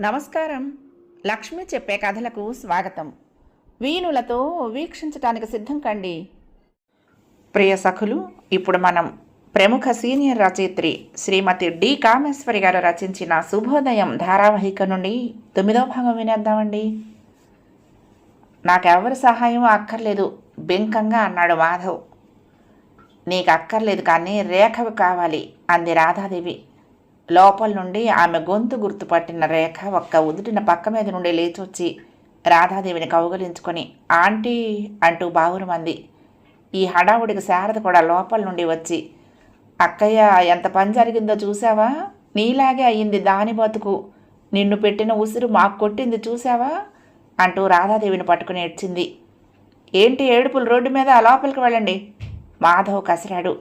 నమస్కారం. లక్ష్మి చెప్పే కథలకు స్వాగతం. వీణులతో వీక్షించటానికి సిద్ధం కండి. ప్రియ సఖులు ఇప్పుడు మనం ప్రముఖ సీనియర్ రచయిత్రి శ్రీమతి డి కామేశ్వరి గారు రచించిన శుభోదయం ధారావాహిక నుండి తొమ్మిదో భాగం వినేద్దామండి. నాకెవరి సహాయం అక్కర్లేదు బెంకంగా అన్నాడు మాధవ్. నీకు అక్కర్లేదు కానీ రేఖవి కావాలి అంది రాధాదేవి. లోపల నుండి ఆమె గొంతు గుర్తుపట్టిన రేఖ ఒక్క ఉదుటిన పక్క మీద నుండి లేచొచ్చి రాధాదేవిని కౌగలించుకొని ఆంటీ అంటూ బావురమంది. ఈ హడావుడికి శారద కూడా లోపల నుండి వచ్చి అక్కయ్య ఎంత పని జరిగిందో చూసావా నీలాగే అయ్యింది దాని బతుకు. నిన్ను పెట్టిన ఉసురు మాకు కొట్టింది చూసావా అంటూ రాధాదేవిని పట్టుకుని ఏడ్చింది. ఏంటి ఏడుపులు రోడ్డు మీద? లోపలికి వెళ్ళండి. మాధవ్ కసిరాడు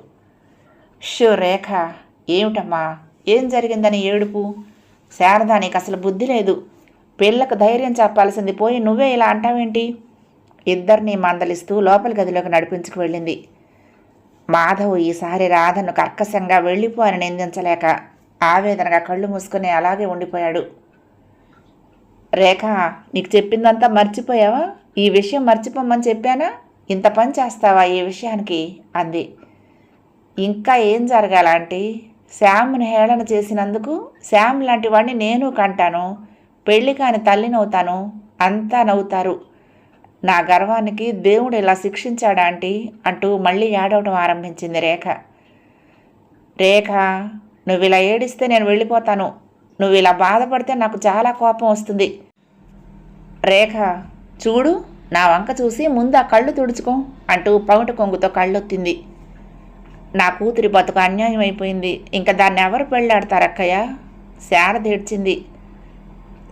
షో రేఖ ఏమిటమ్మా? ఏం జరిగిందని ఏడుపు? శారదా నీకు అసలు బుద్ధి లేదు. పిల్లకు ధైర్యం చెప్పాల్సింది పోయి నువ్వే ఇలా అంటావేంటి? ఇద్దరిని మందలిస్తూ లోపలి గదిలోకి నడిపించుకు వెళ్ళింది. మాధవ్ ఈసారి రాధను కర్కశంగా వెళ్ళిపో అని నిందించలేక ఆవేదనగా కళ్ళు మూసుకుని అలాగే ఉండిపోయాడు. రేఖ నీకు చెప్పిందంతా మర్చిపోయావా? ఈ విషయం మర్చిపోమని చెప్పానా? ఇంత పని చేస్తావా ఈ విషయానికి? అంది. ఇంకా ఏం జరగాలంటే శ్యామ్ని హేళన చేసినందుకు శ్యామ్ లాంటి వాడిని నేను కంటాను. పెళ్ళి కాని తల్లినవుతాను. అంతా నవ్వుతారు. నా గర్వానికి దేవుడు ఇలా శిక్షించాడా ఆంటీ? అంటూ మళ్ళీ ఏడవడం ఆరంభించింది రేఖ. రేఖ నువ్వు ఇలా ఏడిస్తే నేను వెళ్ళిపోతాను. నువ్వు ఇలా బాధపడితే నాకు చాలా కోపం వస్తుంది. రేఖ చూడు. నా వంక చూసి ముందు ఆ కళ్ళు తుడుచుకో అంటూ పౌట కొంగుతో కళ్ళొత్తింది. నా కూతురి బతుకు అన్యాయం అయిపోయింది. ఇంకా దాన్ని ఎవరు పెళ్ళాడతారక్కయ్య శారద ఏడ్చింది.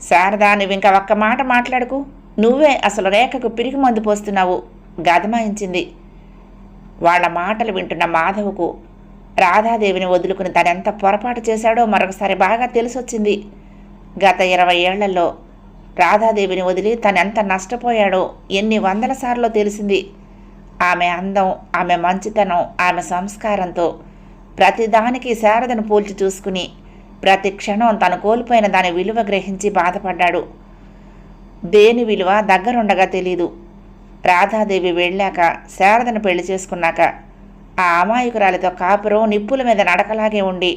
శారద నువ్వు ఇంకా ఒక్క మాట మాట్లాడకు. నువ్వే అసలు రేఖకు పిరికి మందు పోస్తున్నావు గదమాయించింది వాళ్ళ మాటలు వింటున్న మాధవకు రాధాదేవిని వదులుకుని తనెంత పొరపాటు చేశాడో మరొకసారి బాగా తెలిసొచ్చింది. గత ఇరవై ఏళ్ళలో రాధాదేవిని వదిలి తనెంత నష్టపోయాడో ఎన్ని వందల సార్లు తెలిసింది. ఆమె అందం ఆమె మంచితనం ఆమె సంస్కారంతో ప్రతిదానికి శారదను పోల్చి చూసుకుని ప్రతి క్షణం తను కోల్పోయిన దాని విలువ గ్రహించి బాధపడ్డాడు. దేని విలువ దగ్గరుండగా తెలీదు. రాధాదేవి వెళ్ళాక శారదను పెళ్ళి చేసుకున్నాక ఆ అమాయకురాలితో కాపురం నిప్పుల మీద నడకలాగే ఉండి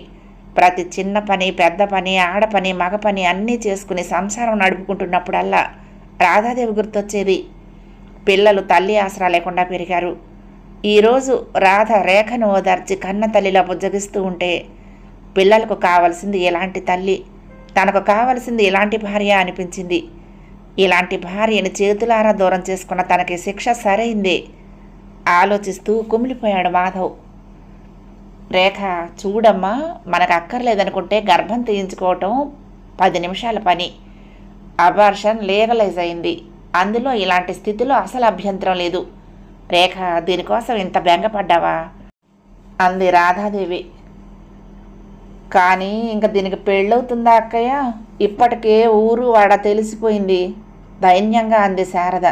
ప్రతి చిన్న పని పెద్ద పని ఆడ పని మగ పని అన్నీ చేసుకుని సంసారం నడుపుకుంటున్నప్పుడల్లా రాధాదేవి గుర్తొచ్చేది. పిల్లలు తల్లి ఆసరా లేకుండా పెరిగారు. ఈరోజు రాధ రేఖను ఓదార్చి కన్న తల్లిలా బుజ్జగిస్తూ ఉంటే పిల్లలకు కావలసింది ఎలాంటి తల్లి. తనకు కావలసింది ఎలాంటి భార్య అనిపించింది. ఇలాంటి భార్యని చేతులారా దూరం చేసుకున్న తనకి శిక్ష సరైందే. ఆలోచిస్తూ కుమిలిపోయాడు మాధవ్. రేఖ చూడమ్మా మనకు అక్కర్లేదనుకుంటే గర్భం తీయించుకోవటం పది నిమిషాల పని. అబార్షన్ లీగలైజ్ అయింది. అందులో ఇలాంటి స్థితిలో అసలు అభ్యంతరం లేదు. రేఖ దీనికోసం ఇంత బెంగపడ్డావా? అంది రాధాదేవి. కానీ ఇంక దీనికి పెళ్ళవుతుందా అక్కయ్య? ఇప్పటికే ఊరు వాడ తెలిసిపోయింది. దైన్యంగా అంది శారద.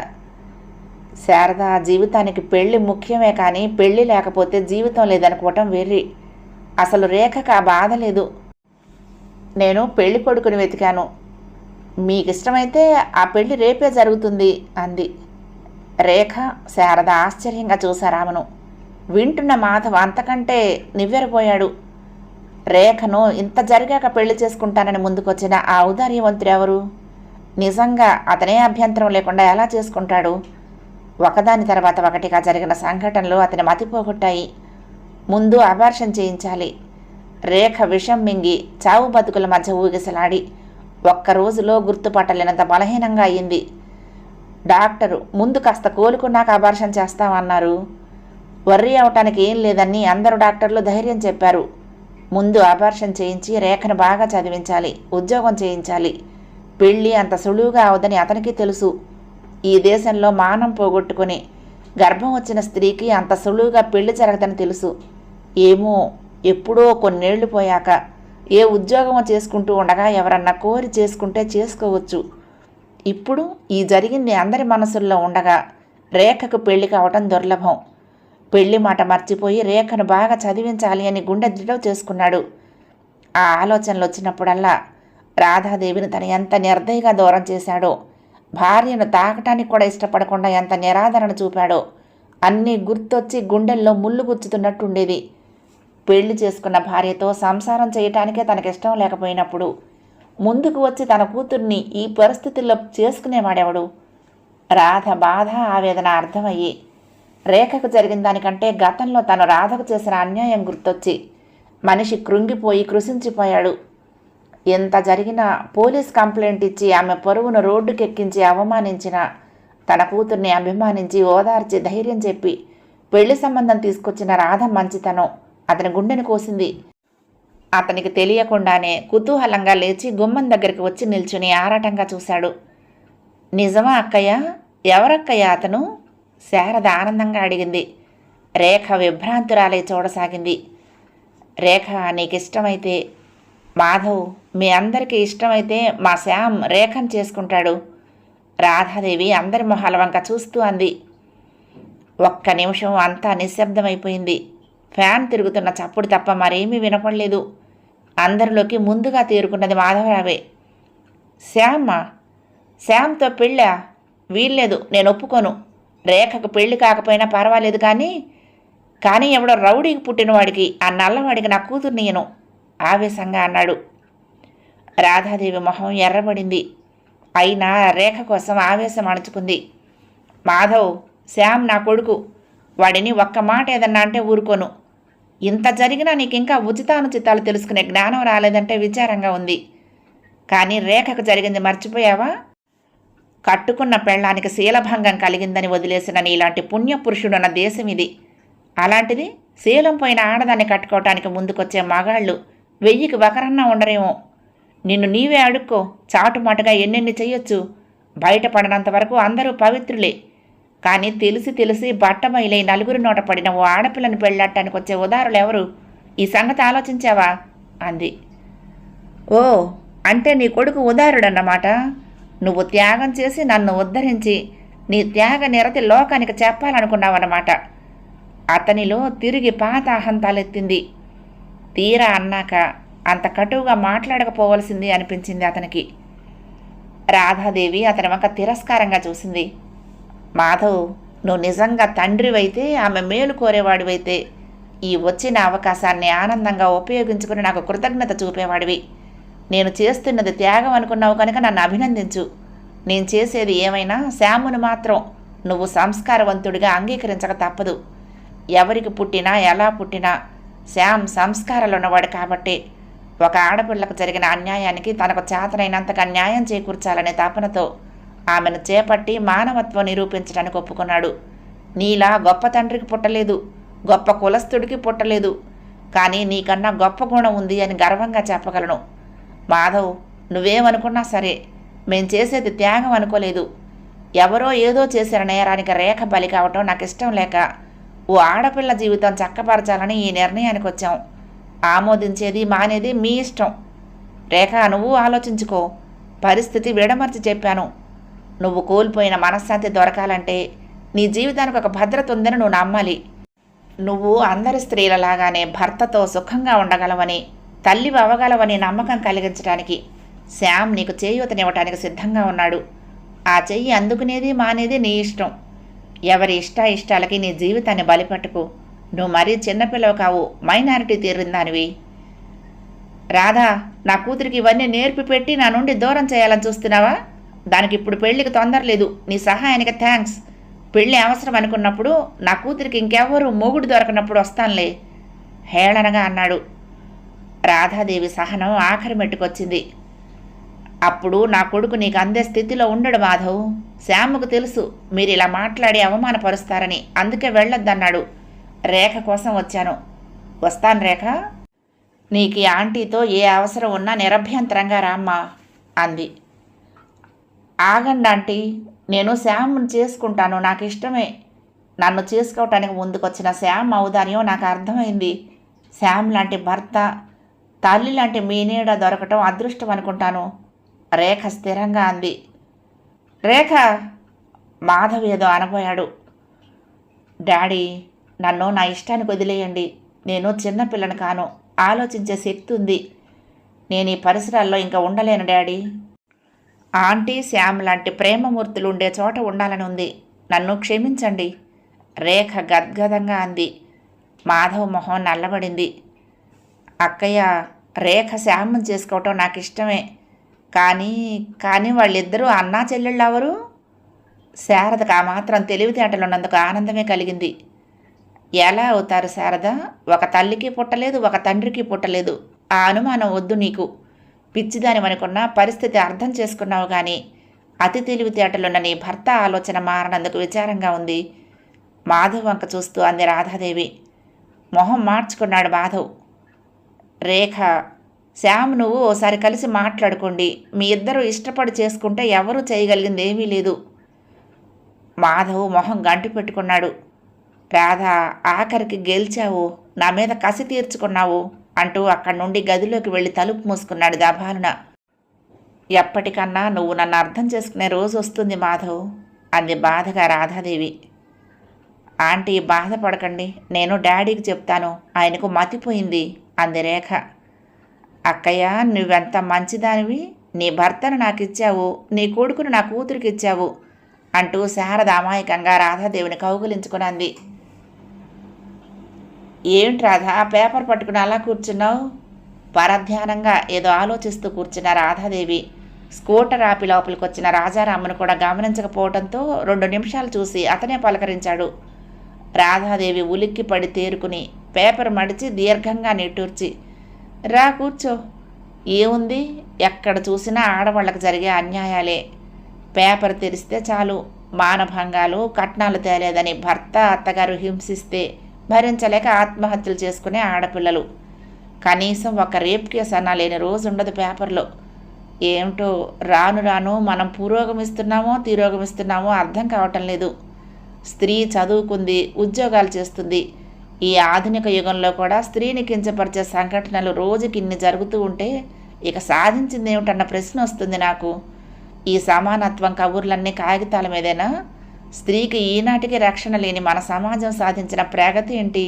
శారద జీవితానికి పెళ్ళి ముఖ్యమే కానీ పెళ్ళి లేకపోతే జీవితం లేదనుకోవటం వెర్రి అసలు రేఖకు ఆ బాధ లేదు. నేను పెళ్ళి కొడుకుని వెతికాను. మీకు ఇష్టమైతే ఆ పెళ్ళి రేపే జరుగుతుంది అంది. రేఖ శారద ఆశ్చర్యంగా చూశారామను వింటున్న మాధవ అంతకంటే నివ్వెరపోయాడు. రేఖను ఇంత జరిగాక పెళ్ళి చేసుకుంటానని ముందుకొచ్చిన ఆ ఔదార్యవంతుడు ఎవరు? నిజంగా అతనే అభ్యంతరం లేకుండా ఎలా చేసుకుంటాడు? ఒకదాని తర్వాత ఒకటిగా జరిగిన సంఘటనలు అతని మతిపోగొట్టాయి. ముందు అబార్షన్ చేయించాలి. రేఖ విషం మింగి చావు బతుకుల మధ్య ఊగిసలాడి ఒక్క రోజులో గుర్తుపట్టలేనంత బలహీనంగా అయింది. డాక్టరు ముందు కాస్త కోలుకున్నాక అబార్షన్ చేస్తామన్నారు వర్రీ అవటానికి ఏం లేదని అందరు డాక్టర్లు ధైర్యం చెప్పారు. ముందు అబార్షన్ చేయించి రేఖను బాగా చదివించాలి ఉద్యోగం చేయించాలి. పెళ్ళి అంత సులువుగా అవదని అతనికి తెలుసు. ఈ దేశంలో మానం పోగొట్టుకుని గర్భం వచ్చిన స్త్రీకి అంత సులువుగా పెళ్ళి జరగదని తెలుసు. ఏమో ఎప్పుడో కొన్నేళ్ళు పోయాక ఏ ఉద్యోగమో చేసుకుంటూ ఉండగా ఎవరన్నా కోరి చేసుకుంటే చేసుకోవచ్చు. ఇప్పుడు ఈ జరిగింది అందరి మనసుల్లో ఉండగా రేఖకు పెళ్ళి కావటం దుర్లభం. పెళ్ళి మాట మర్చిపోయి రేఖను బాగా చదివించాలి అని గుండె దృఢం చేసుకున్నాడు. ఆ ఆలోచనలు వచ్చినప్పుడల్లా రాధాదేవిని తను ఎంత నిర్దయగా దూరం చేశాడో భార్యను తాకటానికి కూడా ఇష్టపడకుండా ఎంత నిరాదరణ చూపాడో. అన్నీ గుర్తొచ్చి గుండెల్లో ముళ్ళు గుచ్చుతున్నట్టుండేది. పెళ్ళి చేసుకున్న భార్యతో సంసారం చేయటానికే తనకిష్టం లేకపోయినప్పుడు ముందుకు వచ్చి తన కూతుర్ని ఈ పరిస్థితుల్లో చేసుకునేవాడెవడు? రాధ బాధ ఆవేదన అర్థమయ్యి రేఖకు జరిగిన దానికంటే గతంలో తను రాధకు చేసిన అన్యాయం గుర్తొచ్చి మనిషి కృంగిపోయి కృషించిపోయాడు ఎంత జరిగినా పోలీస్ కంప్లైంట్ ఇచ్చి ఆమె పరువును రోడ్డుకెక్కించి అవమానించిన తన కూతుర్ని అభిమానించి ఓదార్చి ధైర్యం చెప్పి పెళ్ళి సంబంధం తీసుకొచ్చిన రాధ మంచితనం అతని గుండెను కోసింది. అతనికి తెలియకుండానే కుతూహలంగా లేచి గుమ్మం దగ్గరికి వచ్చి నిల్చుని ఆరాటంగా చూశాడు. నిజమా అక్కయ్య? ఎవరక్కయ్య అతను? శారద ఆనందంగా అడిగింది. రేఖ విభ్రాంతురాలై చూడసాగింది. రేఖ నీకు ఇష్టమైతే మాధవ్ మీ అందరికీ ఇష్టమైతే మా శ్యామ్ రేఖను చేసుకుంటాడు. రాధాదేవి అందరి మొహాల వంక చూస్తూ అంది. ఒక్క నిమిషం అంతా నిశ్శబ్దమైపోయింది. ఫ్యాన్ తిరుగుతున్న చప్పుడు తప్ప మరేమీ వినపడలేదు. అందరిలోకి ముందుగా తేరుకున్నది మాధవరావే. శ్యామ్మ శ్యామ్తో పెళ్ళా? వీల్లేదు నేను ఒప్పుకోను. రేఖకు పెళ్ళి కాకపోయినా పర్వాలేదు కానీ కానీ ఎవడో రౌడీకి పుట్టినవాడికి ఆ నల్లవాడికి నా కూతుర్నియను ఆవేశంగా అన్నాడు. రాధాదేవి మొహం ఎర్రబడింది. అయినా రేఖ కోసం ఆవేశం అణుచుకుంది. మాధవ్ శ్యామ్ నా కొడుకు వాడిని ఒక్క మాట ఏదన్నా అంటే ఊరుకోను. ఇంత జరిగినా నీకు ఇంకా ఉచితానుచితాలు తెలుసుకునే జ్ఞానం రాలేదంటే విచారంగా ఉంది. కానీ రేఖకు జరిగింది మర్చిపోయావా? కట్టుకున్న పెళ్ళానికి శీలభంగం కలిగిందని వదిలేసిన నీలాంటి పుణ్యపురుషుడున్న దేశం ఇది. అలాంటిది శీలం పోయిన ఆడదాన్ని కట్టుకోవటానికి ముందుకొచ్చే మగాళ్ళు వెయ్యికి ఒకరన్నా ఉండరేమో. నిన్ను నీవే అడుక్కో. చాటుమాటుగా ఎన్నెన్ని చెయ్యొచ్చు? బయటపడనంత వరకు అందరూ పవిత్రులే. కానీ తెలిసి తెలిసి బట్టబయలై నలుగురు నోట పడిన ఓ ఆడపిల్లని పెళ్ళాటానికి వచ్చే ఉదారులు ఎవరు ఈ సంగతి ఆలోచించావా? అంది. ఓ అంటే నీ కొడుకు ఉదారుడన్నమాట. నువ్వు త్యాగం చేసి నన్ను ఉద్ధరించి నీ త్యాగ నిరతి లోకానికి చెప్పాలనుకున్నావన్నమాట. అతనిలో తిరిగి పాత అహంతాలెత్తింది తీరా అన్నాక అంత కటువుగా మాట్లాడకపోవలసింది అనిపించింది అతనికి. రాధాదేవి అతని వంక తిరస్కారంగా చూసింది. మాధవ్ నువ్వు నిజంగా తండ్రివైతే ఆమె మేలు కోరేవాడివైతే ఈ వచ్చిన అవకాశాన్ని ఆనందంగా ఉపయోగించుకుని నాకు కృతజ్ఞత చూపేవాడివి. నేను చేస్తున్నది త్యాగం అనుకున్నావు కనుక నన్ను అభినందించు. నేను చేసేది ఏమైనా శ్యామును మాత్రం నువ్వు సంస్కారవంతుడిగా అంగీకరించక తప్పదు. ఎవరికి పుట్టినా ఎలా పుట్టినా శ్యామ్ సంస్కారాలు ఉన్నవాడు ఒక ఆడపిల్లకు జరిగిన అన్యాయానికి తనకు చేతనైనంతగా న్యాయం చేకూర్చాలనే తపనతో ఆమెను చేపట్టి మానవత్వం నిరూపించడానికి ఒప్పుకున్నాడు. నీలా గొప్ప తండ్రికి పుట్టలేదు గొప్ప కులస్థుడికి పుట్టలేదు కానీ నీకన్నా గొప్ప గుణం ఉంది అని గర్వంగా చెప్పగలను. మాధవ్ నువ్వేమనుకున్నా సరే మేం చేసేది త్యాగం అనుకోలేదు. ఎవరో ఏదో చేసిన నేరానికి రేఖ బలి కావటం నాకు ఇష్టం లేక ఓ ఆడపిల్ల జీవితం చక్కపరచాలని ఈ నిర్ణయానికి వచ్చాం. ఆమోదించేది మానేది మీ ఇష్టం. రేఖ నువ్వు ఆలోచించుకో. పరిస్థితి విడమర్చి చెప్పాను. నువ్వు కోల్పోయిన మనశ్శాంతి దొరకాలంటే నీ జీవితానికి ఒక భద్రత ఉందని నువ్వు నమ్మాలి. నువ్వు అందరి స్త్రీలలాగానే భర్తతో సుఖంగా ఉండగలవని తల్లి అవ్వగలవని నమ్మకం కలిగించడానికి శ్యామ్ నీకు చేయూతనివ్వటానికి సిద్ధంగా ఉన్నాడు. ఆ చెయ్యి అందుకునేది మానేది నీ ఇష్టం. ఎవరి ఇష్ట ఇష్టాలకి నీ జీవితాన్ని బలిపట్టుకు నువ్వు మరీ చిన్నపిల్లవు కావు మైనారిటీ తీరిందానివి. రాధా నా కూతురికి ఇవన్నీ నేర్పి పెట్టి నా నుండి దూరం చేయాలని చూస్తున్నావా? దానికి ఇప్పుడు పెళ్ళికి తొందర లేదు. నీ సహాయానికి థ్యాంక్స్. పెళ్ళి అవసరం అనుకున్నప్పుడు నా కూతురికి ఇంకెవరు మొగుడు దొరకనప్పుడు వస్తానులే. హేళనగా అన్నాడు. రాధాదేవి సహనం ఆఖరి మెట్టుకొచ్చింది. అప్పుడు నా కొడుకు నీకు అందే స్థితిలో ఉండడు మాధవ్. శ్యాముకు తెలుసు మీరు ఇలా మాట్లాడి అవమానపరుస్తారని. అందుకే వెళ్ళొద్దన్నాడు. రేఖ కోసం వచ్చాను. వస్తాను రేఖ. నీకు ఆంటీతో ఏ అవసరం ఉన్నా నిరభ్యంతరంగా రామ్మా అంది. ఆగండి ఆంటీ నేను శ్యామ్ని చేసుకుంటాను. నాకు ఇష్టమే. నన్ను చేసుకోవటానికి ముందుకొచ్చిన శ్యామ్ ఔదార్యం నాకు అర్థమైంది. శ్యామ్ లాంటి భర్త తల్లి లాంటి మీ నీడ దొరకటం అదృష్టం అనుకుంటాను. రేఖ స్థిరంగా అంది. రేఖ మాధవ్ ఏదో అనబోయాడు. డాడీ నన్ను నా ఇష్టానికి వదిలేయండి. నేను చిన్నపిల్లని కాను. ఆలోచించే శక్తి ఉంది. నేను ఈ పరిసరాల్లో ఇంకా ఉండలేను డాడీ. ఆంటీ శ్యామ్ లాంటి ప్రేమమూర్తులు ఉండే చోట ఉండాలని ఉంది. నన్ను క్షమించండి. రేఖ గద్గదంగా అంది. మాధవ్ మొహం నల్లబడింది. అక్కయ్య రేఖ శ్యామం చేసుకోవటం నాకు ఇష్టమే కానీ కానీ వాళ్ళిద్దరూ అన్నా చెల్లెళ్ళు ఎవరు శారదకు ఆ మాత్రం తెలివితేటలు ఉన్నందుకు ఆనందమే కలిగింది. ఎలా అవుతారు శారద? ఒక తల్లికి పుట్టలేదు ఒక తండ్రికి పుట్టలేదు. ఆ అనుమానం వద్దు నీకు. పిచ్చిదానివనుకున్న పరిస్థితి అర్థం చేసుకున్నావు కానీ అతి తెలివితేటలున్న నీ భర్త ఆలోచన మారనందుకు విచారంగా ఉంది. మాధవ్ వంక చూస్తూ అంది రాధాదేవి. మొహం మార్చుకున్నాడు మాధవ్. రేఖ శ్యామ్ నువ్వు ఓసారి కలిసి మాట్లాడుకోండి. మీ ఇద్దరు ఇష్టపడి చేసుకుంటే ఎవరూ చేయగలిగింది ఏమీ లేదు. మాధవ్ మొహం గంటి పెట్టుకున్నాడు. రాధా ఆఖరికి గెలిచావు. నా మీద కసి తీర్చుకున్నావు అంటూ అక్కడి నుండి గదిలోకి వెళ్ళి తలుపు మూసుకున్నాడు దబాలున ఎప్పటికన్నా నువ్వు నన్ను అర్థం చేసుకునే రోజు వస్తుంది మాధవ్ అంది బాధగా రాధాదేవి. ఆంటీ బాధపడకండి. నేను డాడీకి చెప్తాను. ఆయనకు మతిపోయింది అంది రేఖ. అక్కయ్య నువ్వెంత మంచిదానివి? నీ భర్తను నాకు ఇచ్చావు నీ కొడుకును నా కూతురికి ఇచ్చావు అంటూ శారద అమాయకంగా రాధాదేవిని కౌగులించుకునంది. ఏంటి రాధా పేపర్ పట్టుకుని అలా కూర్చున్నావు? పరధ్యానంగా ఏదో ఆలోచిస్తూ కూర్చున్న రాధాదేవి స్కూటర్ ఆపి లోపలికి వచ్చిన రాజారామును కూడా గమనించకపోవడంతో రెండు నిమిషాలు చూసి అతనే పలకరించాడు. రాధాదేవి ఉలిక్కి పడి తేరుకుని పేపర్ మడిచి దీర్ఘంగా నిట్టూర్చి రా కూర్చో. ఏముంది? ఎక్కడ చూసినా ఆడవాళ్ళకి జరిగే అన్యాయాలే. పేపర్ తెరిస్తే చాలు. మానభంగాలు కట్నాలు తేలేదని భర్త అత్తగారు హింసిస్తే భరించలేక ఆత్మహత్యలు చేసుకునే ఆడపిల్లలు. కనీసం ఒక రేప్ కేసు అన్నా లేని రోజు ఉండదు పేపర్లో. ఏమిటో రాను రాను మనం పురోగమిస్తున్నామో తిరోగమిస్తున్నామో అర్థం కావటం లేదు. స్త్రీ చదువుకుంది ఉద్యోగాలు చేస్తుంది. ఈ ఆధునిక యుగంలో కూడా స్త్రీని కించపరిచే సంఘటనలు రోజుకి ఇన్ని జరుగుతూ ఉంటే ఇక సాధించింది ఏమిటన్న ప్రశ్న వస్తుంది నాకు. ఈ సమానత్వం కబుర్లన్నీ కాగితాల మీదేనా? స్త్రీకి ఈనాటికి రక్షణ లేని మన సమాజం సాధించిన ప్రగతి ఏంటి?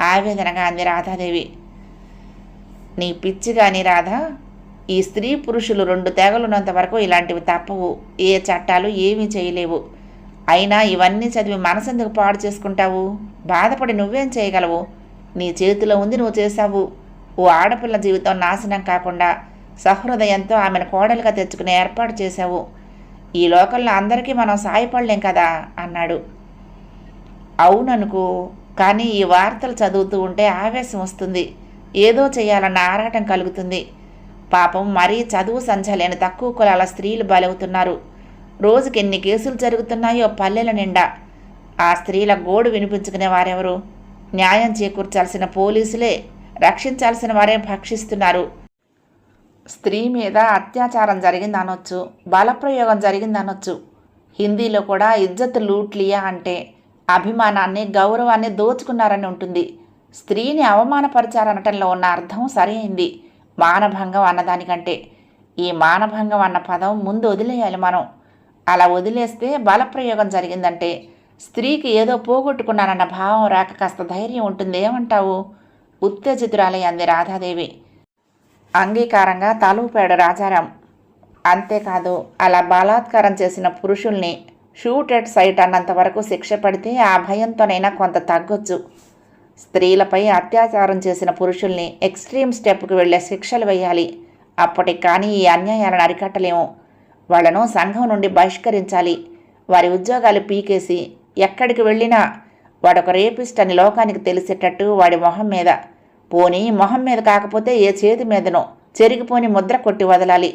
ఆవేదనగా అంది రాధాదేవి. నీ పిచ్చి కానీ రాధా ఈ స్త్రీ పురుషులు రెండు తెగలున్నంత వరకు ఇలాంటివి తప్పవు. ఏ చట్టాలు ఏమీ చేయలేవు. అయినా ఇవన్నీ చదివి మనసెందుకు పాడు చేసుకుంటావు? బాధపడి నువ్వేం చేయగలవు? నీ చేతిలో ఉంది నువ్వు చేశావు. ఓ ఆడపిల్ల జీవితం నాశనం కాకుండా సహృదయంతో ఆమెను కోడలుగా తెచ్చుకునే ఏర్పాటు చేశావు. ఈ లోకంలో అందరికీ మనం సాయపడలేం కదా? అన్నాడు. అవుననుకో కానీ ఈ వార్తలు చదువుతూ ఉంటే ఆవేశం వస్తుంది. ఏదో చేయాలన్న ఆరాటం కలుగుతుంది. పాపం మరీ చదువు సంచలేని తక్కువ కులాల స్త్రీలు బలవుతున్నారు. రోజుకి ఎన్ని కేసులు జరుగుతున్నాయో పల్లెల నిండా. ఆ స్త్రీల గోడు వినిపించుకునే వారెవరు? న్యాయం చేకూర్చాల్సిన పోలీసులే రక్షించాల్సిన వారే భక్షిస్తున్నారు. స్త్రీ మీద అత్యాచారం జరిగిందనొచ్చు బలప్రయోగం జరిగిందనొచ్చు. హిందీలో కూడా ఇజ్జత్ లూట్లియా అంటే అభిమానాన్ని గౌరవాన్ని దోచుకున్నారని ఉంటుంది. స్త్రీని అవమానపరిచారనటంలో ఉన్న అర్థం సరైంది. మానభంగం అన్నదానికంటే ఈ మానభంగం అన్న పదం ముందు వదిలేయాలి మనం. అలా వదిలేస్తే బలప్రయోగం జరిగిందంటే స్త్రీకి ఏదో పోగొట్టుకున్నానన్న భావం రాక కాస్త ధైర్యం ఉంటుంది. ఏమంటావు? ఉత్తేజితురాలై అంది రాధాదేవి. అంగీకారంగా తలూపాడు రాజారాం. అంతేకాదు అలా బలాత్కారం చేసిన పురుషుల్ని షూటెడ్ సైట్ అన్నంత వరకు శిక్ష పడితే ఆ భయంతోనైనా కొంత తగ్గొచ్చు. స్త్రీలపై అత్యాచారం చేసిన పురుషుల్ని ఎక్స్ట్రీమ్ స్టెప్కి వెళ్ళే శిక్షలు వేయాలి. అప్పటికి కానీ ఈ అన్యాయాలను అరికట్టలేము. వాళ్ళను సంఘం నుండి బహిష్కరించాలి. వారి ఉద్యోగాలు పీకేసి ఎక్కడికి వెళ్ళినా వాడొక రేపిస్ట్ అని లోకానికి తెలిసేటట్టు వాడి మొహం మీద. పోనీ మొహం మీద కాకపోతే ఏ చేతి మీదనో చెరిగిపోని ముద్ర కొట్టి వదలాలి.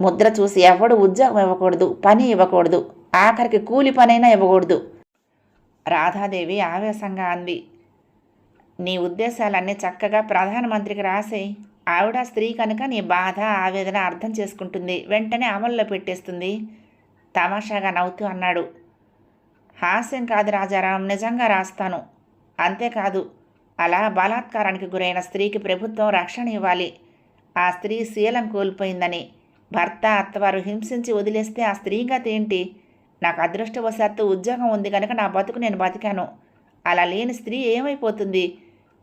ముద్ర చూసి ఎవడు ఉద్యోగం ఇవ్వకూడదు పని ఇవ్వకూడదు ఆఖరికి కూలి పనైనా ఇవ్వకూడదు. రాధాదేవి ఆవేశంగా అంది. నీ ఉద్దేశాలన్నీ చక్కగా ప్రధానమంత్రికి రాసేయి. ఆవిడ స్త్రీ కనుక నీ బాధ ఆవేదన అర్థం చేసుకుంటుంది. వెంటనే అమల్లో పెట్టేస్తుంది. తమాషాగా నవ్వుతూ అన్నాడు. హాస్యం కాదు రాజారాం నిజంగా రాస్తాను. అంతేకాదు అలా బలాత్కారానికి గురైన స్త్రీకి ప్రభుత్వం రక్షణ ఇవ్వాలి. ఆ స్త్రీ శీలం కోల్పోయిందని భర్త అత్తవారు హింసించి వదిలేస్తే ఆ స్త్రీ ఏంటి? నాకు అదృష్టవశాత్తు ఉద్యోగం ఉంది కనుక నా బతుకు నేను బతికాను. అలా లేని స్త్రీ ఏమైపోతుంది?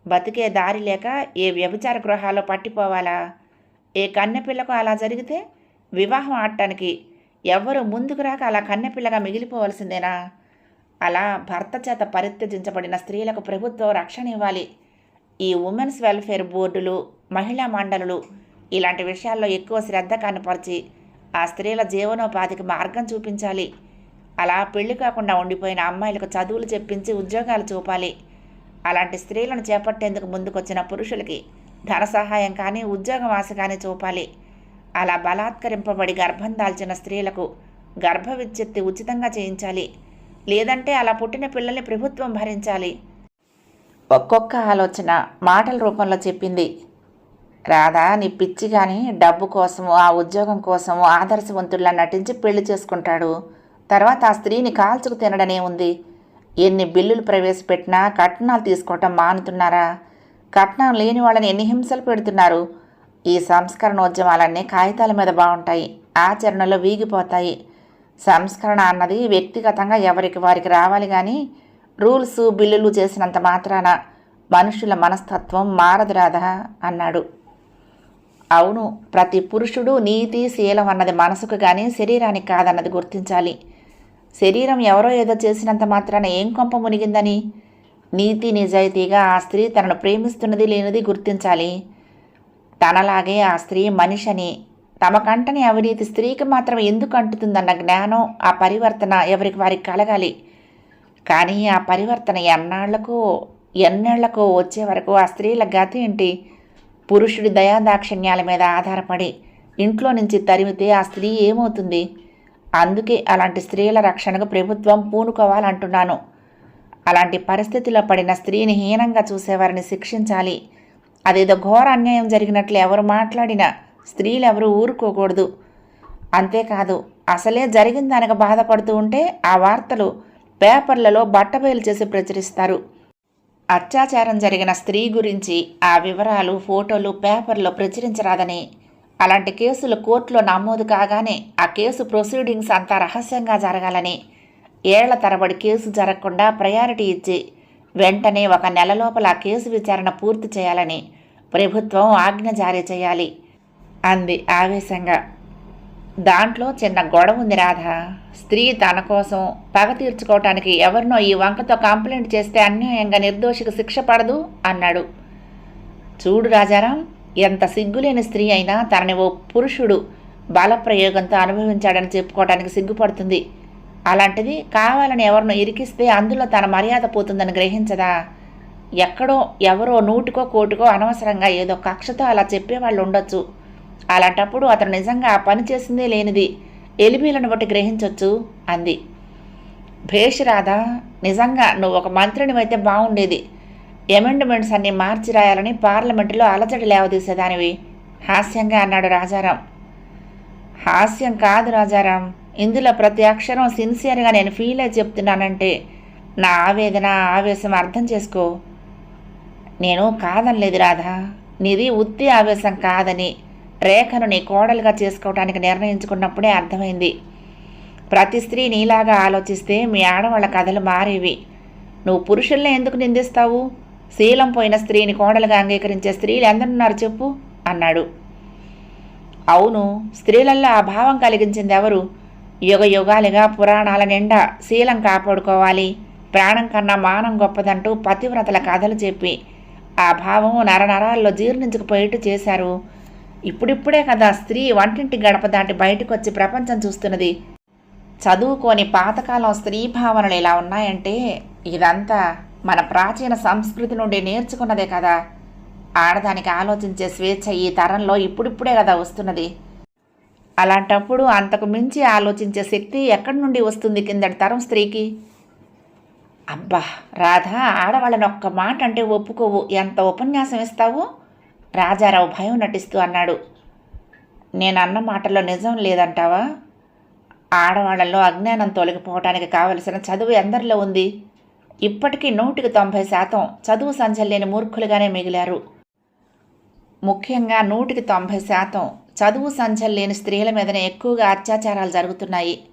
బతికే దారి లేక ఏ వ్యభిచార గృహాల్లో పట్టిపోవాలా? ఏ కన్నెపిల్లకు అలా జరిగితే వివాహం ఆడటానికి ఎవ్వరు ముందుకు రాక అలా కన్నెపిల్లగా మిగిలిపోవలసిందేనా? అలా భర్త చేత పరిత్యజించబడిన స్త్రీలకు ప్రభుత్వం రక్షణ ఇవ్వాలి. ఈ ఉమెన్స్ వెల్ఫేర్ బోర్డులు మహిళా మండలులు ఇలాంటి విషయాల్లో ఎక్కువ శ్రద్ధ కనపరిచి ఆ స్త్రీల జీవనోపాధికి మార్గం చూపించాలి. అలా పెళ్ళి కాకుండా ఉండిపోయిన అమ్మాయిలకు చదువులు చెప్పించి ఉద్యోగాలు చూపాలి. అలాంటి స్త్రీలను చేపట్టేందుకు ముందుకొచ్చిన పురుషులకి ధన సహాయం కానీ ఉద్యోగం ఆశ కానీ చూపాలి. అలా బలాత్కరింపబడి గర్భం దాల్చిన స్త్రీలకు గర్భ విద్యుత్తి ఉచితంగా చేయించాలి. లేదంటే అలా పుట్టిన పిల్లల్ని ప్రభుత్వం భరించాలి. ఒక్కొక్క ఆలోచన మాటల రూపంలో చెప్పింది. రాధా నీ పిచ్చి కానీ డబ్బు కోసము ఆ ఉద్యోగం కోసము ఆదర్శవంతుల్లా నటించి పెళ్ళి చేసుకుంటాడు. తర్వాత ఆ స్త్రీని కాల్చుకు తినడనే ఉంది. ఎన్ని బిల్లులు ప్రవేశపెట్టినా కట్నాలు తీసుకోవటం మానుతున్నారా? కట్నం లేని వాళ్ళని ఎన్ని హింసలు పెడుతున్నారు? ఈ సంస్కరణోద్యమాలన్నీ కాగితాల మీద బాగుంటాయి ఆచరణలో వీగిపోతాయి. సంస్కరణ అన్నది వ్యక్తిగతంగా ఎవరికి వారికి రావాలి కానీ రూల్స్ బిల్లులు చేసినంత మాత్రాన మనుషుల మనస్తత్వం మారదు రాదా అన్నాడు. అవును ప్రతి పురుషుడు నీతి శీలం అన్నది మనసుకు కానీ శరీరానికి కాదన్నది గుర్తించాలి. శరీరం ఎవరో ఏదో చేసినంత మాత్రాన ఏం కొంప మునిగిందని? నీతి నిజాయితీగా ఆ స్త్రీ తనను ప్రేమిస్తున్నది లేనిది గుర్తించాలి. తనలాగే ఆ స్త్రీ మనిషని తమ కంటని అవినీతి స్త్రీకి మాత్రం ఎందుకు అంటుతుందన్న జ్ఞానం ఆ పరివర్తన ఎవరికి వారికి కలగాలి. కానీ ఆ పరివర్తన ఎన్నాళ్ళకు ఎన్నేళ్ళకు వచ్చే వరకు ఆ స్త్రీల గతి ఏంటి? పురుషుడి దయాదాక్షిణ్యాల మీద ఆధారపడి ఇంట్లో నుంచి తరిమితే ఆ స్త్రీ ఏమవుతుంది? అందుకే అలాంటి స్త్రీల రక్షణకు ప్రభుత్వం పూనుకోవాలంటున్నాను. అలాంటి పరిస్థితిలో పడిన స్త్రీని హీనంగా చూసేవారిని శిక్షించాలి. అదేదో ఘోర అన్యాయం జరిగినట్లు ఎవరు మాట్లాడినా స్త్రీలు ఎవరు ఊరుకోకూడదు. అంతేకాదు అసలే జరిగిన బాధపడుతూ ఉంటే ఆ వార్తలు పేపర్లలో బట్టబయలు చేసి ప్రచురిస్తారు. అత్యాచారం జరిగిన స్త్రీ గురించి ఆ వివరాలు ఫోటోలు పేపర్లో ప్రచురించరాదని అలాంటి కేసులు కోర్టులో నమోదు కాగానే ఆ కేసు ప్రొసీడింగ్స్ అంతా రహస్యంగా జరగాలని ఏళ్ళ తరబడి కేసు జరగకుండా ప్రయారిటీ ఇచ్చి వెంటనే ఒక నెల లోపల ఆ కేసు విచారణ పూర్తి చేయాలని ప్రభుత్వం ఆజ్ఞ జారీ చేయాలి అంది ఆవేశంగా. దాంట్లో చిన్న గొడవ ఉంది రాధ. స్త్రీ తన కోసం పగ తీర్చుకోవటానికి ఎవరినో ఈ వంకతో కంప్లైంట్ చేస్తే అన్యాయంగా నిర్దోషికి శిక్ష పడదు అన్నాడు. చూడు రాజారాం ఎంత సిగ్గులేని స్త్రీ అయినా తనని ఓ పురుషుడు బలప్రయోగంతో అనుభవించాడని చెప్పుకోవడానికి సిగ్గుపడుతుంది. అలాంటిది కావాలని ఎవరినో ఇరికిస్తే అందులో తన మర్యాద పోతుందని గ్రహించదా? ఎక్కడో ఎవరో నూటికో కోటికో అనవసరంగా ఏదో కక్షతో అలా చెప్పేవాళ్ళు ఉండొచ్చు. అలాంటప్పుడు అతను నిజంగా ఆ పని చేసిందే లేనిది ఎలిమీలను బట్టి గ్రహించవచ్చు అంది. భేషరాధ నిజంగా నువ్వు ఒక మంత్రినివైతే బాగుండేది అమెండ్మెంట్స్ అన్ని మార్చి రాయాలని పార్లమెంటులో అలజడి లేవదీసేదానివి. హాస్యంగా అన్నాడు రాజారాం. హాస్యం కాదు రాజారాం. ఇందులో ప్రతి అక్షరం సిన్సియర్గా నేను ఫీల్ అయి చెప్తున్నానంటే నా ఆవేదన ఆవేశం అర్థం చేసుకో. నేను కాదనలేదు రాధా. నీది ఉత్తి ఆవేశం కాదని రేఖను నీ కోడలుగా చేసుకోవడానికి నిర్ణయించుకున్నప్పుడే అర్థమైంది. ప్రతి స్త్రీ నీలాగా ఆలోచిస్తే మీ ఆడవాళ్ళ కథలు మారేవి. నువ్వు పురుషుల్ని ఎందుకు నిందిస్తావు? శీలం పోయిన స్త్రీని కోడలుగా అంగీకరించే స్త్రీలు ఎందరున్నారు చెప్పు? అన్నాడు. అవును స్త్రీలల్లో ఆ భావం కలిగించింది ఎవరు యుగ యుగాలుగా పురాణాల నిండా శీలం కాపాడుకోవాలి ప్రాణం కన్నా మానం గొప్పదంటూ పతివ్రతల కథలు చెప్పి ఆ భావం నరనరాల్లో జీర్ణించుకుపోయేట్టు చేశారు. ఇప్పుడిప్పుడే కదా స్త్రీ వంటింటి గడప దాటి బయటకు వచ్చి ప్రపంచం చూస్తున్నది. చదువుకోని పాతకాలం స్త్రీ భావనలు ఇలా ఉన్నాయంటే ఇదంతా మన ప్రాచీన సంస్కృతి నుండి నేర్చుకున్నదే కదా. ఆడదానికి ఆలోచించే స్వేచ్ఛ ఈ తరంలో ఇప్పుడిప్పుడే కదా వస్తున్నది. అలాంటప్పుడు అంతకు మించి ఆలోచించే శక్తి ఎక్కడి నుండి వస్తుంది కిందటి తరం స్త్రీకి? అబ్బా రాధా ఆడవాళ్ళని ఒక్క మాట అంటే ఒప్పుకోవు. ఎంత ఉపన్యాసం ఇస్తావు? రాజారావు భయం నటిస్తూ అన్నాడు. నేను అన్న మాటల్లో నిజం లేదంటావా? ఆడవాళ్ళలో అజ్ఞానం తొలగిపోవటానికి కావలసిన చదువు ఎందరిలో ఉంది? ఇప్పటికీ నూటికి తొంభై శాతం చదువు సంచలు లేని మూర్ఖులుగానే మిగిలారు. ముఖ్యంగా నూటికి తొంభై శాతం చదువు సంచలు లేని స్త్రీల మీదనే ఎక్కువగా అత్యాచారాలు జరుగుతున్నాయి.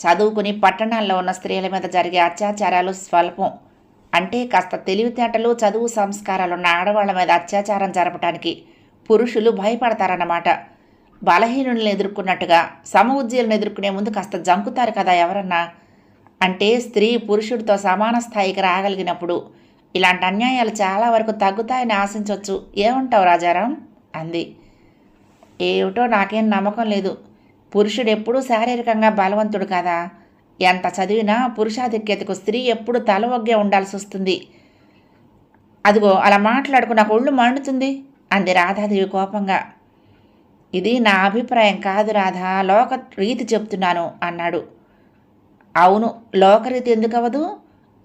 చదువుకుని పట్టణాల్లో ఉన్న స్త్రీల మీద జరిగే అత్యాచారాలు స్వల్పం. అంటే కాస్త తెలివితేటలు చదువు సంస్కారాలున్న ఆడవాళ్ళ మీద అత్యాచారం జరపడానికి పురుషులు భయపడతారన్నమాట. బలహీనులను ఎదుర్కొన్నట్టుగా సమఉజ్జీలను ఎదుర్కొనే ముందు కాస్త జంకుతారు కదా ఎవరన్నా? అంటే స్త్రీ పురుషుడితో సమాన స్థాయికి రాగలిగినప్పుడు ఇలాంటి అన్యాయాలు చాలా వరకు తగ్గుతాయని ఆశించవచ్చు ఏమంటావు రాజారాం? అంది. ఏమిటో నాకేం నమ్మకం లేదు. పురుషుడు ఎప్పుడూ శారీరకంగా బలవంతుడు కదా. ఎంత చదివినా పురుషాధిక్యతకు స్త్రీ ఎప్పుడు తల ఒగ్గే ఉండాల్సి వస్తుంది. అదిగో అలా మాట్లాడుకు నాకు ఒళ్ళు మండుతుంది అంది రాధాదేవి కోపంగా. ఇది నా అభిప్రాయం కాదు రాధా లోక రీతి చెప్తున్నాను అన్నాడు. అవును లోకరీతి ఎందుకు అవ్వదు?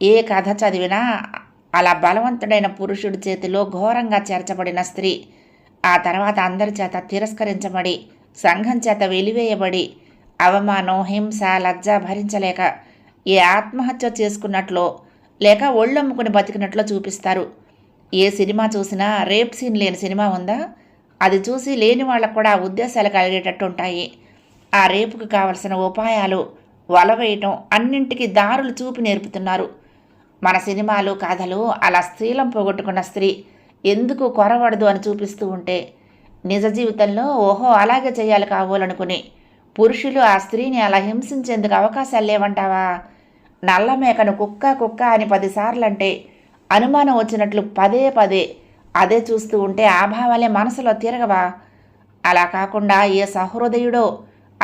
ఏ కథ చదివినా అలా బలవంతుడైన పురుషుడి చేతిలో ఘోరంగా చేర్చబడిన స్త్రీ ఆ తర్వాత అందరి చేత తిరస్కరించబడి సంఘం చేత వెలివేయబడి అవమానం హింస లజ్జ భరించలేక ఏ ఆత్మహత్య చేసుకున్నట్లో లేక ఒళ్ళమ్ముకుని బతికినట్లో చూపిస్తారు. ఏ సినిమా చూసినా రేప్ సీన్ లేని సినిమా ఉందా? అది చూసి లేని వాళ్ళకు కూడా ఉద్దేశాలు కలిగేటట్టు ఉంటాయి ఆ రేపుకు కావలసిన ఉపాయాలు వల వేయటం అన్నింటికి దారులు చూపి నేర్పుతున్నారు. మన సినిమాలు కథలు అలా స్త్రీలం పోగొట్టుకున్న స్త్రీ ఎందుకు కొరవడదు అని చూపిస్తూ ఉంటే నిజ జీవితంలో ఓహో అలాగే చేయాలి కావాలనుకుని పురుషులు ఆ స్త్రీని అలా హింసించేందుకు అవకాశాలు లేవంటావా? నల్ల మేకను కుక్క కుక్క అని పదిసార్లు అంటే అనుమానం వచ్చినట్లు పదే పదే అదే చూస్తూ ఉంటే ఆ భావాలే మనసులో తిరగవా? అలా కాకుండా ఏ సహృదయుడో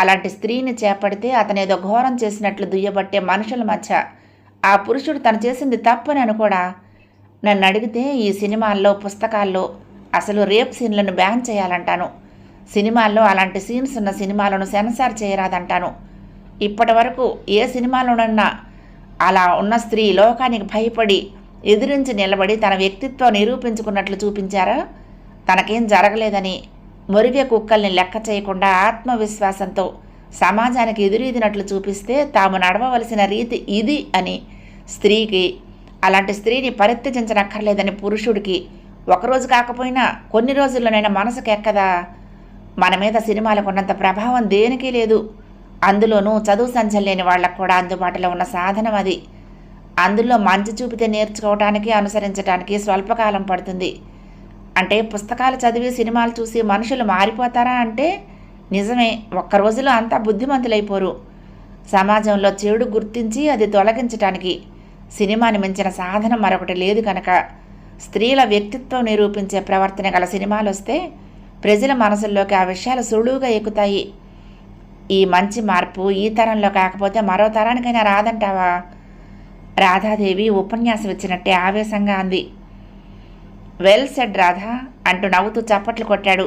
అలాంటి స్త్రీని చేపడితే అతనేదో ఘోరం చేసినట్లు దుయ్యబట్టే మనుషుల మధ్య ఆ పురుషుడు తను చేసింది తప్పని అనుకోడా? నన్ను అడిగితే ఈ సినిమాల్లో పుస్తకాల్లో అసలు రేప్ సీన్లను బ్యాన్ చేయాలంటాను. సినిమాల్లో అలాంటి సీన్స్ ఉన్న సినిమాలను సెన్సార్ చేయరాదంటాను. ఇప్పటి వరకు ఏ సినిమాలోనన్నా అలా ఉన్న స్త్రీ లోకానికి భయపడి ఎదిరించి నిలబడి తన వ్యక్తిత్వం నిరూపించుకున్నట్లు చూపించారా? తనకేం జరగలేదని మురిగే కుక్కల్ని లెక్క చేయకుండా ఆత్మవిశ్వాసంతో సమాజానికి ఎదురీదినట్లు చూపిస్తే తాము నడవవలసిన రీతి ఇది అని స్త్రీకి అలాంటి స్త్రీని పరిత్యజించనక్కర్లేదని పురుషుడికి ఒకరోజు కాకపోయినా కొన్ని రోజుల్లోనైనా మనసుకు ఎక్కదా? మన మీద సినిమాలకు ఉన్నంత ప్రభావం దేనికి లేదు. అందులోనూ చదువు సంచం లేని వాళ్ళకు కూడా అందుబాటులో ఉన్న సాధనం అది. అందులో మంచి చూపితే నేర్చుకోవటానికి అనుసరించడానికి స్వల్పకాలం పడుతుంది. అంటే పుస్తకాలు చదివి సినిమాలు చూసి మనుషులు మారిపోతారా అంటే నిజమే. ఒక్క రోజులో అంతా బుద్ధిమంతులైపోరు. సమాజంలో చెడు గుర్తించి అది తొలగించటానికి సినిమాని మించిన సాధనం మరొకటి లేదు కనుక. స్త్రీల వ్యక్తిత్వం నిరూపించే ప్రవర్తన గల సినిమాలు వస్తే ప్రజల మనసుల్లోకి ఆ విషయాలు సులువుగా ఎక్కుతాయి. ఈ మంచి మార్పు ఈ తరంలో కాకపోతే మరో తరానికైనా రాదంటావా? రాధాదేవి ఉపన్యాసం ఇచ్చినట్టే ఆవేశంగా అంది. వెల్ సెడ్ రాధా అంటూ నవ్వుతూ చప్పట్లు కొట్టాడు.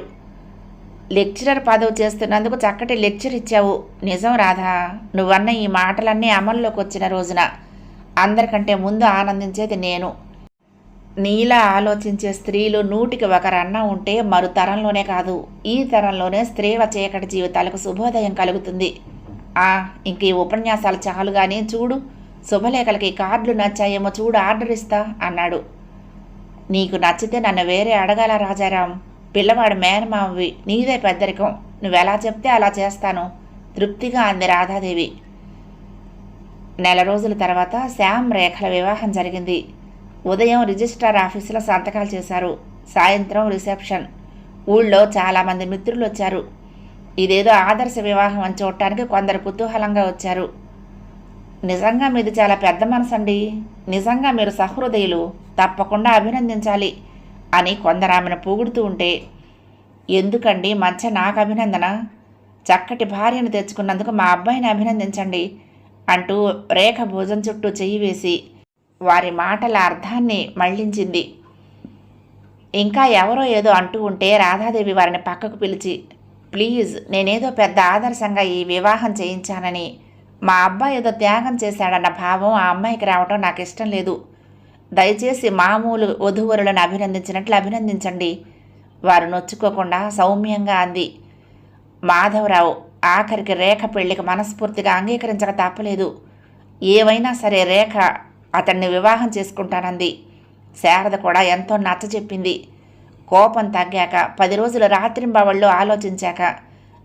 లెక్చరర్ పదవి చేస్తున్నందుకు చక్కటి లెక్చర్ ఇచ్చావు. నిజం రాధా నువ్వన్న ఈ మాటలన్నీ అమల్లోకి వచ్చిన రోజున. అందరికంటే ముందు ఆనందించేది నేను. నీలా ఆలోచించే స్త్రీలు నూటికి ఒకరన్నా ఉంటే మరు తరంలోనే కాదు ఈ తరంలోనే స్త్రీల చీకటి జీవితాలకు శుభోదయం కలుగుతుంది. ఆ ఇంక ఈ ఉపన్యాసాలు చాలు కానీ చూడు శుభలేఖలకి కార్డులు నచ్చాయేమో చూడు ఆర్డర్ ఇస్తా అన్నాడు. నీకు నచ్చితే నన్ను వేరే అడగాల రాజారాం? పిల్లవాడు మేనమావి నీదే పెద్దరికం. నువ్వెలా చెప్తే అలా చేస్తాను. తృప్తిగా అంది రాధాదేవి. నెల రోజుల తర్వాత శ్యామ్ రేఖల వివాహం జరిగింది. ఉదయం రిజిస్ట్రార్ ఆఫీసులో సంతకాలు చేశారు. సాయంత్రం రిసెప్షన్. ఊళ్ళో చాలామంది మిత్రులు వచ్చారు. ఇదేదో ఆదర్శ వివాహం అని చూడటానికి కొందరు కుతూహలంగా వచ్చారు. నిజంగా మీది చాలా పెద్ద మనసు అండి నిజంగా మీరు సహృదయులు. తప్పకుండా అభినందించాలి అని కొందరు ఆమెను పొగుడుతూ ఉంటే ఎందుకండి మంచ నాకు అభినందన? చక్కటి భార్యను తెచ్చుకున్నందుకు మా అబ్బాయిని అభినందించండి అంటూ రేఖ భుజం చుట్టూ చెయ్యి వేసి వారి మాటల అర్థాన్ని మళ్ళించింది. ఇంకా ఎవరో ఏదో అంటూ ఉంటే రాధాదేవి వారిని పక్కకు పిలిచి ప్లీజ్ నేనేదో పెద్ద ఆదర్శంగా ఈ వివాహం చేయించానని మా అబ్బాయి ఏదో త్యాగం చేశాడన్న భావం ఆ అమ్మాయికి రావటం నాకు ఇష్టం లేదు. దయచేసి మామూలు వధువరులను అభినందించినట్లు అభినందించండి. వారు నొచ్చుకోకుండా సౌమ్యంగా అంది. మాధవరావు ఆఖరికి రేఖ పెళ్ళికి మనస్ఫూర్తిగా అంగీకరించక తప్పలేదు. ఏవైనా సరే రేఖ అతన్ని వివాహం చేసుకుంటానంది. శారద కూడా ఎంతో నచ్చ చెప్పింది. కోపం తగ్గాక పది రోజులు రాత్రింబవళ్ళు ఆలోచించాక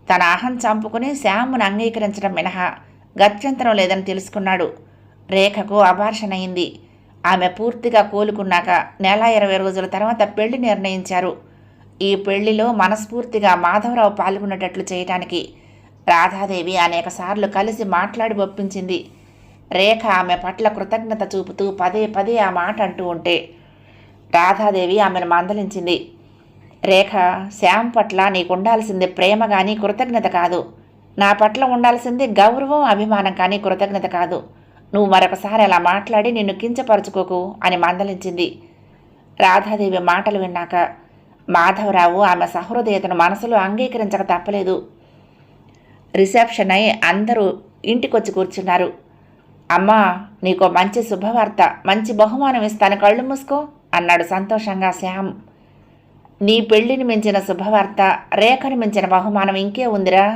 తన అహం చంపుకుని శ్యామును అంగీకరించడం మినహా గత్యంతరం లేదని తెలుసుకున్నాడు. రేఖకు అబార్షన్ అయింది ఆమె పూర్తిగా కోలుకున్నాక నెల ఇరవై రోజుల తర్వాత పెళ్ళి నిర్ణయించారు. ఈ పెళ్ళిలో మనస్ఫూర్తిగా మాధవరావు పాల్గొనేటట్లు చేయటానికి రాధాదేవి అనేకసార్లు కలిసి మాట్లాడి ఒప్పించింది. రేఖ ఆమె పట్ల కృతజ్ఞత చూపుతూ పదే పదే ఆ మాట అంటూ ఉంటే రాధాదేవి ఆమెను మందలించింది. రేఖ శ్యామ్ పట్ల నీకు ఉండాల్సింది ప్రేమ కానీ కృతజ్ఞత కాదు. నా పట్ల ఉండాల్సింది గౌరవం అభిమానం కానీ కృతజ్ఞత కాదు. నువ్వు మరొకసారి అలా మాట్లాడి నిన్ను కించపరుచుకోకు అని మందలించింది. రాధాదేవి మాటలు విన్నాక మాధవరావు ఆమె సహృదయతను మనసులో అంగీకరించక తప్పలేదు. రిసెప్షన్ అయి అందరూ ఇంటికొచ్చి కూర్చున్నారు. అమ్మా నీకో మంచి శుభవార్త మంచి బహుమానం ఇస్తాను కళ్ళు మూసుకో అన్నాడు సంతోషంగా శ్యామ్. నీ పెళ్ళిని మించిన శుభవార్త రేఖను మించిన బహుమానం ఇంకే ఉందిరా.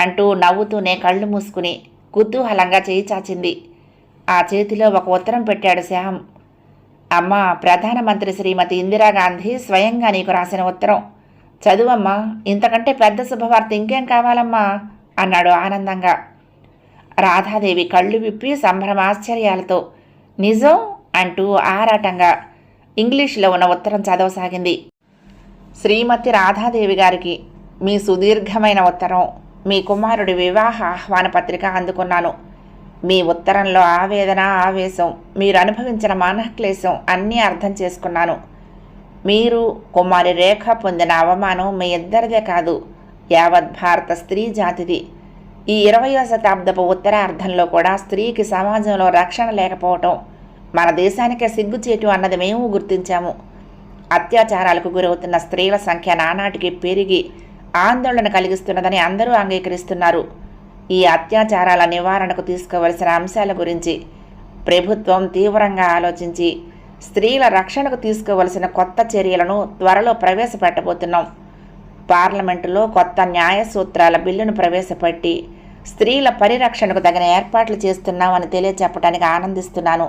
అంటూ నవ్వుతూనే కళ్ళు మూసుకుని కుతూహలంగా చేయి చాచింది. ఆ చేతిలో ఒక ఉత్తరం పెట్టాడు శ్యామ్. అమ్మ ప్రధానమంత్రి శ్రీమతి ఇందిరాగాంధీ స్వయంగా నీకు రాసిన ఉత్తరం. చదువమ్మా ఇంతకంటే పెద్ద శుభవార్త ఇంకేం కావాలమ్మా? అన్నాడు ఆనందంగా. రాధాదేవి కళ్ళు విప్పి సంభ్రమాశ్చర్యాలతో నిజం? అంటూ ఆరాటంగా ఇంగ్లీష్లో ఉన్న ఉత్తరం చదవసాగింది. శ్రీమతి రాధాదేవి గారికి మీ సుదీర్ఘమైన ఉత్తరం. మీ కుమారుడి వివాహ ఆహ్వాన పత్రిక అందుకున్నాను. మీ ఉత్తరంలో ఆవేదన ఆవేశం మీరు అనుభవించిన మానక్లేశం అన్నీ అర్థం చేసుకున్నాను. మీరు కుమారి రేఖ పొందిన అవమానం మీ ఇద్దరిదే కాదు యావత్ భారత స్త్రీ జాతిది. ఈ ఇరవయో శతాబ్దపు ఉత్తరార్ధంలో కూడా స్త్రీకి సమాజంలో రక్షణ లేకపోవటం మన దేశానికే సిగ్గుచేటు అన్నది మేము గుర్తించాము. అత్యాచారాలకు గురవుతున్న స్త్రీల సంఖ్య నానాటికి పెరిగి ఆందోళన కలిగిస్తున్నదని అందరూ అంగీకరిస్తున్నారు. ఈ అత్యాచారాల నివారణకు తీసుకోవలసిన అంశాల గురించి ప్రభుత్వం తీవ్రంగా ఆలోచించి స్త్రీల రక్షణకు తీసుకోవలసిన కొత్త చర్యలను త్వరలో ప్రవేశపెట్టబోతున్నాం. పార్లమెంటులో కొత్త న్యాయ సూత్రాల బిల్లును ప్రవేశపెట్టి స్త్రీల పరిరక్షణకు తగిన ఏర్పాట్లు చేస్తున్నామని తెలియచెప్పడానికి ఆనందిస్తున్నాను.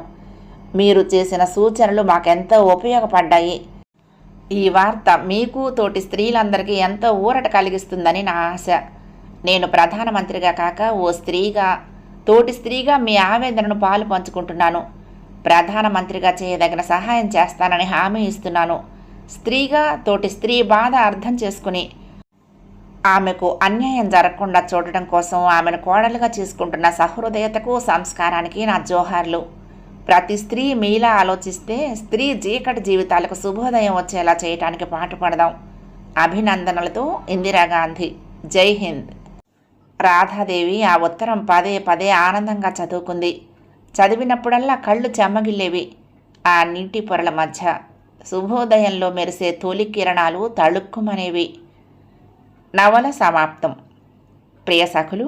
మీరు చేసిన సూచనలు మాకెంతో ఉపయోగపడ్డాయి. ఈ వార్త మీకు తోటి స్త్రీలందరికీ ఎంతో ఊరట కలిగిస్తుందని నా ఆశ. నేను ప్రధానమంత్రిగా కాక ఓ స్త్రీగా తోటి స్త్రీగా మీ ఆవేదనను పాలు పంచుకుంటున్నాను. ప్రధానమంత్రిగా చేయదగిన సహాయం చేస్తానని హామీ ఇస్తున్నాను. స్త్రీగా తోటి స్త్రీ బాధ అర్థం చేసుకుని ఆమెకు అన్యాయం జరగకుండా చూడటం కోసం ఆమెను కోడలుగా చేసుకుంటున్న సహృదయతకు సంస్కారానికి నా జోహార్లు. ప్రతి స్త్రీ మీలా ఆలోచిస్తే స్త్రీ చీకటి జీవితాలకు శుభోదయం వచ్చేలా చేయటానికి పాటుపడదాం. అభినందనలతో ఇందిరాగాంధీ జై హింద్. రాధాదేవి ఆ ఉత్తరం పదే పదే ఆనందంగా చదువుకుంది. చదివినప్పుడల్లా కళ్ళు చెమ్మగిల్లేవి ఆ నీటి పొరల మధ్య శుభోదయంలో మెరిసే తొలి కిరణాలు తళుక్కుమనేవి. నవల సమాప్తం. ప్రియ సఖులు